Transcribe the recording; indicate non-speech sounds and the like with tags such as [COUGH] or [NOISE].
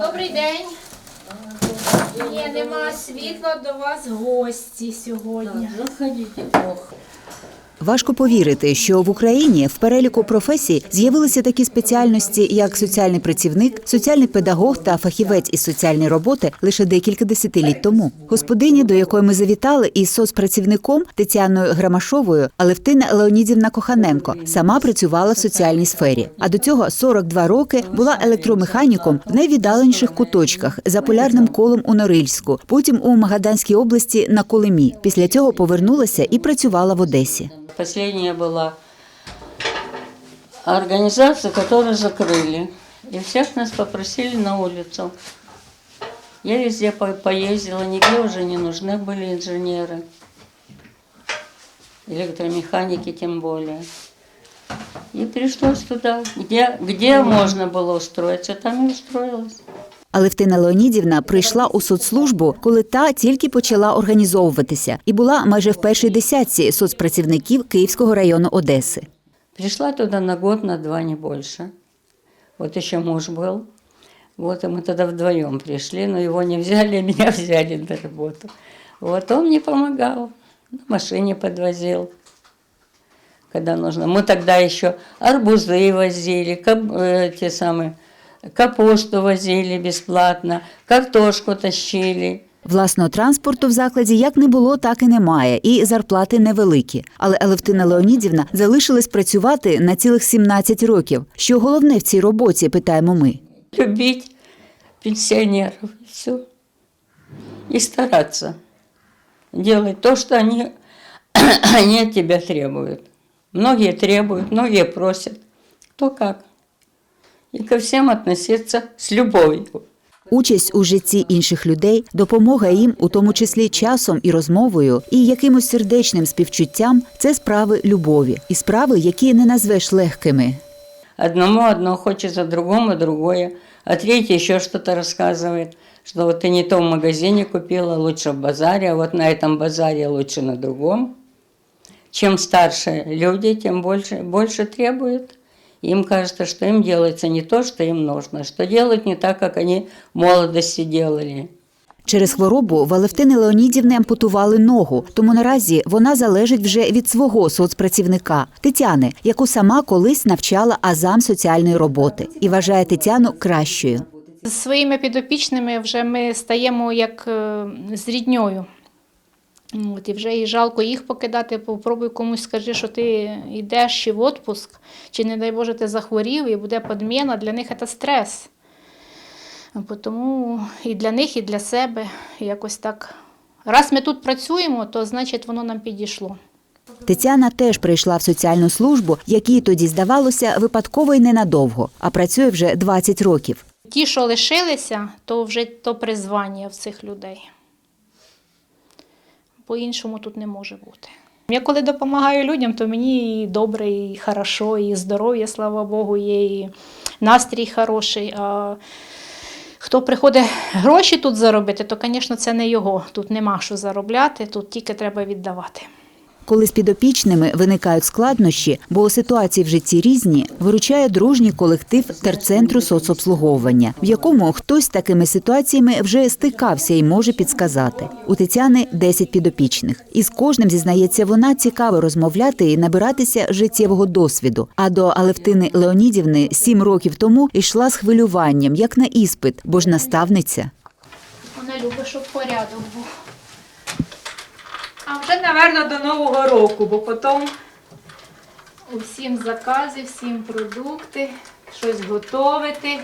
Добрий день. Ні, нема світла, до вас гості сьогодні. Заходіть, Ох. Важко повірити, що в Україні в переліку професій з'явилися такі спеціальності, як соціальний працівник, соціальний педагог та фахівець із соціальної роботи лише декілька десятиліть тому. Господині, до якої ми завітали, із соцпрацівником Тетяною Грамашовою, Алевтина Леонідівна Коханенко сама працювала в соціальній сфері. А до цього 42 роки була електромеханіком в найвіддаленіших куточках за полярним колом у Норильську, потім у Магаданській області на Колимі. Після цього повернулася і працювала в Одесі. Последняя была организация, которую закрыли. И всех нас попросили на улицу. Я везде по- поездила, нигде уже не нужны были инженеры. Электромеханики тем более. И пришлось туда, где, где можно было устроиться, там и устроилась. Алевтина Леонідівна прийшла у соцслужбу, коли та тільки почала організовуватися, і була майже в першій десятці соцпрацівників Київського району Одеси. Пришла туда на год, на два, не больше. Вот еще муж был. Вот, и мы тогда вдвоем пришли, но его не взяли, а [LAUGHS] меня взяли на работу. Вот он мне помогал, на машине подвозил, когда нужно. Мы тогда еще арбузы возили, кап- э, те самые, капусту возили бесплатно, картошку тащили. Власного транспорту в закладі як не було, так і немає, і зарплати невеликі. Але Алевтина Леонідівна залишилась працювати на цілих 17 років. Що головне в цій роботі, питаємо ми. любить пенсионеров, и все. И стараться делать то, что они, [CLEARS THROAT] они от тебя требуют. Многие требуют, многие просят. Кто как И ко всем относиться с любовью. Участь у житті інших людей, допомога їм, у тому числі часом і розмовою, і якимось сердечним співчуттям це справи любові і справи, які не назвеш легкими. Одному одно хочется, другому другое, а третий еще что-то рассказывает, что вот ты не то в магазине купила, лучше в базаре, а вот на этом базаре лучше на другом. Чем старше люди, тем больше, больше требуют. Им кажется, что им делается не то, что им нужно, что делают не так, как они в молодости делали. Через хворобу в Алевтини Леонідівни ампутували ногу, тому наразі вона залежить вже від свого соцпрацівника Тетяни, яку сама колись навчала азам соціальної роботи, і вважає Тетяну кращою. З своїми підопічними вже ми стаємо як е, з рідньою. От, і вже і жалко їх покидати, попробуй комусь скажи, що ти йдеш чи в відпуск, чи, не дай Боже, ти захворів, і буде подміна, для них це стрес. Тому і для них, і для себе якось так. Раз ми тут працюємо, то значить воно нам підійшло. Тетяна теж прийшла в соціальну службу, якій тоді здавалося випадково й ненадовго, а працює вже 20 років. Ті, що лишилися, то вже то призвання в цих людей. По-іншому тут не може бути. Я коли допомагаю людям, то мені і добре, і хорошо, і здоров'я, слава Богу, є, і настрій хороший. А хто приходить гроші тут заробити, то, звісно, це не його. Тут нема що заробляти, тут тільки треба віддавати. Коли з підопічними виникають складнощі, бо ситуації в житті різні, виручає дружній колектив терцентру соцобслуговування, в якому хтось з такими ситуаціями вже стикався і може підсказати. У Тетяни 10 підопічних, і з кожним зізнається вона цікаво розмовляти і набиратися життєвого досвіду. А до Алевтини Леонідівни сім років тому йшла з хвилюванням, як на іспит, бо ж наставниця. Вона любить, щоб порядок був. А вже, мабуть, до Нового року, бо потім Усім закази, всім продукти, щось готовити.